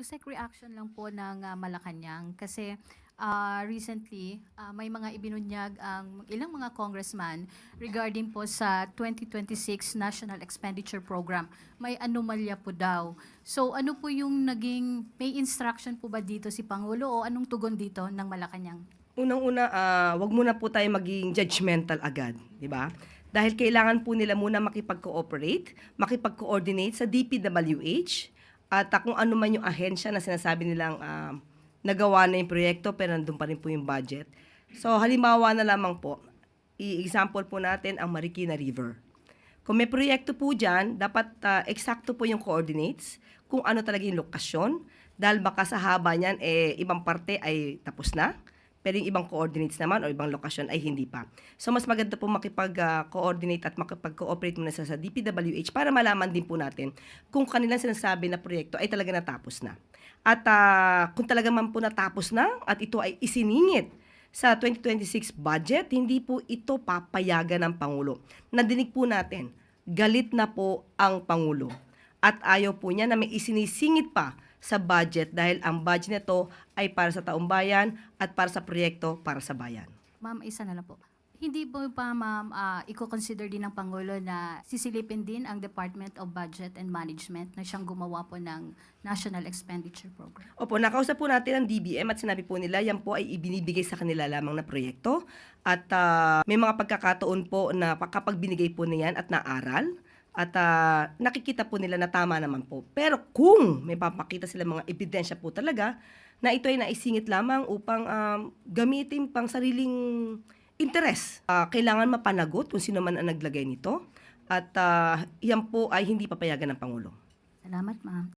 Yusek reaction lang po ng ah, Malacanang kasi ah, recently ah, may mga ibinunyag ang ilang mga congressman regarding po sa 2026 National Expenditure Program. May anomalya po daw. So ano po yung naging, may instruction po ba dito si Pangulo o anong tugon dito ng Malacanang? Unang-una, ah, wag muna po tayo maging judgmental agad, di ba? Dahil kailangan po nila muna makipag-cooperate, makipag-coordinate sa DPWH at ah, kung ano man yung ahensya na sinasabi nilang ah, nagawa na yung proyekto pero nandun pa rin po yung budget. So halimbawa na lamang po, i-example po natin ang Marikina River. Kung may proyekto po dyan, dapat ah, eksakto po yung coordinates, kung ano talaga yung lokasyon, dahil baka sa haba niyan, eh, ibang parte ay tapos na, pero yung ibang coordinates naman o ibang lokasyon ay hindi pa. So, mas maganda po makipag-coordinate at makipag-cooperate muna sa, sa DPWH para malaman din po natin kung kanilang sinasabi na proyekto ay talaga natapos na. At ah, kung talaga man po natapos na at ito ay isiningit sa 2026 budget, hindi po ito papayagan ng Pangulo. Nadinig po natin, galit na po ang Pangulo. At ayaw po niya na may isinisingit pa sa budget dahil ang budget nito ay para sa taong bayan at para sa proyekto para sa bayan. Ma'am, isa na lang po. Hindi po ba, ma'am, ah, i-consider din ng Pangulo na sisilipin din ang Department of Budget and Management na siyang gumawa po ng National Expenditure Program? Opo, nakausap po natin ang DBM at sinabi po nila yan po ay ibinibigay sa kanila lamang na proyekto at ah, may mga pagkakataon po na kapag binigay po niyan at naaral at ah, nakikita po nila na tama naman po. Pero kung may papakita sila mga ebidensya po talaga na ito ay naisingit lamang upang um, gamitin pang sariling interes, ah, kailangan mapanagot kung sino man ang naglagay nito at ah, yan po ay hindi papayagan ng Pangulo. Salamat, ma'am.